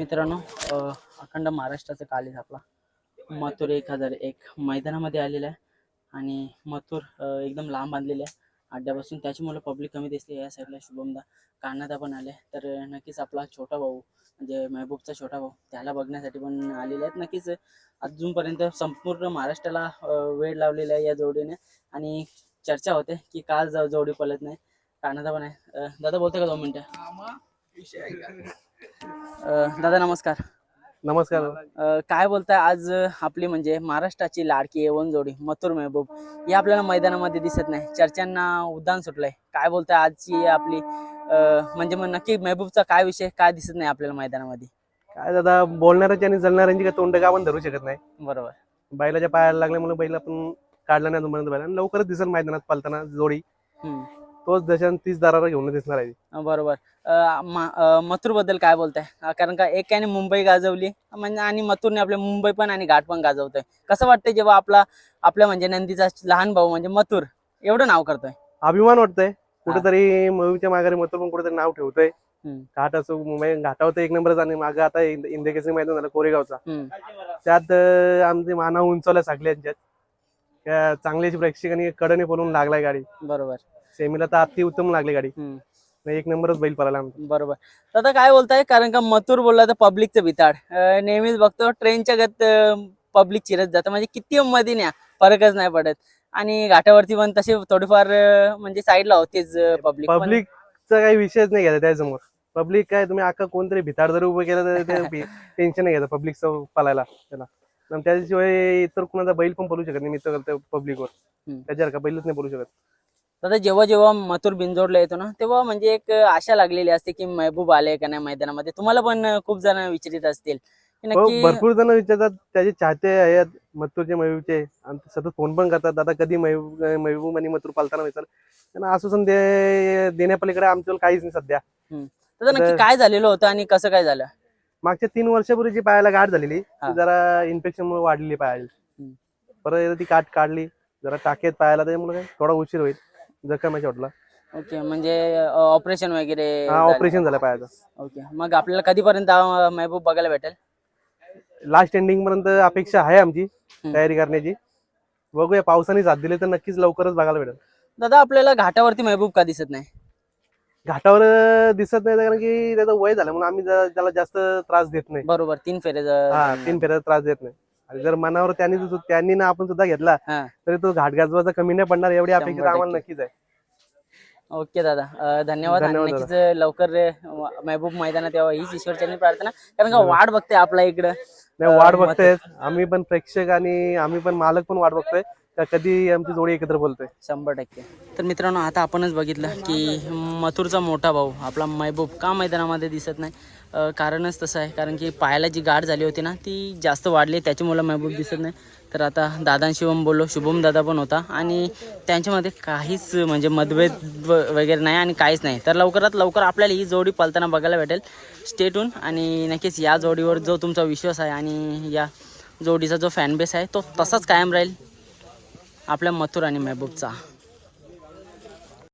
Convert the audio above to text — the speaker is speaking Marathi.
मित्रांनो अखंड महाराष्ट्राचा कालीज आपला. मथुर एक हजार एक मैदानामध्ये आलेला आहे आणि मथुर एकदम लांब बांधलेले आहे. अड्ड्यापासून त्याच्यामुळे पब्लिक कमी दिसते या साईडला शुभमदा. कान्हादा पण आले. तर नक्कीच आपला छोटा भाऊ म्हणजे महबूबचा छोटा भाऊ त्याला बघण्यासाठी पण आलेले आहेत. नक्कीच अजूनपर्यंत संपूर्ण महाराष्ट्राला वेळ लावलेला आहे या जोडीने. आणि चर्चा होते की का जोडी पळत नाही. कानादा पण आहे. दादा बोलते का दोन मिनटं? अ, दादा नमस्कार. नमस्कार. अ, काय बोलताय? आज अ, आपली म्हणजे महाराष्ट्राची लाडकी एवन जोडी मथुर महबूब. ही आपल्याला मैदानामध्ये दिसत नाही. चर्चांना उद्यान सुटलंय. काय बोलताय? आजची आपली अ, म्हणजे मग नक्की महबूबचा काय विषय काय दिसत नाही आपल्याला मैदानामध्ये? काय दादा बोलणाऱ्याची आणि जळणाऱ्यांची काय तोंड का आपण धरू शकत नाही. बरोबर. बैलाच्या पायाला लागल्यामुळे बैल आपण काढला नाही अजूनपर्यंत बैल आणि लवकरच दिसेल मैदानात पालताना जोडी. हम्म. तोच दशान तीस दाराला घेऊन दिसणार आहे. बरोबर. मथुरबद्दल काय बोलताय? कारण का एकाने मुंबई गाजवली म्हणजे आणि मथुरने आपले मुंबई पण आणि घाट पण गाजवतोय. कसं वाटतंय जेव्हा आपला आपल्या म्हणजे नंदीचा लहान भाऊ म्हणजे मथुर एवढं नाव करतोय? अभिमान वाटतंय. कुठेतरी मयूच्या माघारी मत पण कुठेतरी नाव ठेवतोय. घाट असो मुंबई घाटावर एक नंबरच आणि मागं आता इंद- इंदेकेसरी मैदान झालं कोरेगावचा. त्यात आमचे मानव उंचवल्या सगळ्यांच्यात. त्या चांगल्याची प्रेक्षकांनी कडने बोलून लागलाय गाडी. बरोबर. सेमीला तर अति उत्तम लागली गाडी. एक नंबरच बैल पळाला आमचा. बरोबर. तर आता काय बोलताय? कारण का मथुर बोलला तर पब्लिकचं भिताड अं, नेहमीच बघतो ट्रेनच्या गत पब्लिक चिरत जातं. म्हणजे किती मध्ये न्या फरकच नाही पडत. आणि घाटावरती पण तसे थोडीफार अं, म्हणजे साईडला होतेच पब्लिक पब्लिकचा काही विषयच नाही घ्यायचा त्यासमोर पब्लिक काय तुम्ही अख्खा कोणतरी भिताड जरी उभं केलं तर टेन्शन नाही घ्यायचं पब्लिकचं पालायला त्याला. आणि त्याशिवाय इतर कुणाचा बैल पण बोलू शकत नाही मित्र पब्लिकवर. हम्म. त्याच्यावर का बैलच नाही बोलू शकत. आता जेव्हा जेव्हा मथुर बिनजोडला येतो ना तेव्हा म्हणजे एक आशा लागलेली असते की महबूब आले का नाही मैदानामध्ये. तुम्हाला पण खूप जण विचारित असतील. की हो नक्की भरपूर जण विचारतात त्याचे चाहते आहेत मथुरचे महबूबचे आणि सतत फोन पण करतात दादा कधी महबूब महबूब आणि मथुर पालताना विचार त्यांना आश्वासन देण्यापलीकडे आमच्यावर काहीच नाही सध्या. तर नक्की काय झालेलं होतं आणि कसं काय झालं? मागच्या तीन वर्षापूर्वीची पायाला गाठ झालेली जरा इन्फेक्शन मुळे वाढलेली पायाला. परत ती काठ काढली जरा टाकेत पायाला काय थोडा उशीर होईल. जखमाच्या वाटला ओके म्हणजे ऑपरेशन वगैरे हा झालं. ऑपरेशन झालं पायाचं. ओके मग आपल्याला कधीपर्यंत अं, महबूब बघायला भेटेल? लास्ट एंडिंग पर्यंत अपेक्षा आहे आमची तयारी करण्याची. बघूया पावसाने साथ दिली तर नक्कीच लवकरच बघायला भेटेल. दादा आपल्याला घाटावरती महबूब का दिसत नाही? घाटावर अं, दिसत नाही कारण की त्याचं वय झालं म्हणून आम्ही जरा त्याला जास्त त्रास देत नाही. बरोबर तीन फेरे हा तीन फेऱ्याचा त्रास देत नाही. आणि जर मनावर त्यांनी त्यांनी ना आपण सुद्धा घेतला हा. तरी तो घाट गाजवाचा कमी नाही पडणार एवढी अपेक्षा आम्हाला. नक्कीच आहे. ओके दादा. अं, धन्यवाद. आणि धन्यवाद नक्कीच लवकर अं, महबूब मैदानात यावं हीच ईश्वरच्यांनी प्रार्थना. कारण का वाट बघते आपल्या इकडं. नाही वाट अं, बघतोय. आम्ही पण प्रेक्षक आणि आम्ही पण मालक पण वाट बघतोय. का कधी आमची जोडी एकत्र बोलतोय? शंभर टक्के. तर मित्रांनो आता आपणच बघितलं की मथुरचा मोठा भाऊ आपला महबूब का मैदानामध्ये दिसत नाही. कारणच तसं आहे कारण की पायाला जी गाठ झाली होती ना ती जास्त वाढली त्याच्यामुळे महबूब दिसत नाही. तर आता दादा बोललो शुभम दादा पण होता. आणि त्यांच्यामध्ये काहीच म्हणजे मतभेद व- वगैरे नाही आणि काहीच नाही. तर लवकरात लवकर आपल्याला ही जोडी पलताना बघायला भेटेल. स्टेटून आणि नक्कीच या जोडीवर जो तुमचा विश्वास आहे आणि या जोडीचा जो फॅनबेस आहे तो तसाच कायम राहील. आपल्या मथुर आणि महबूबचा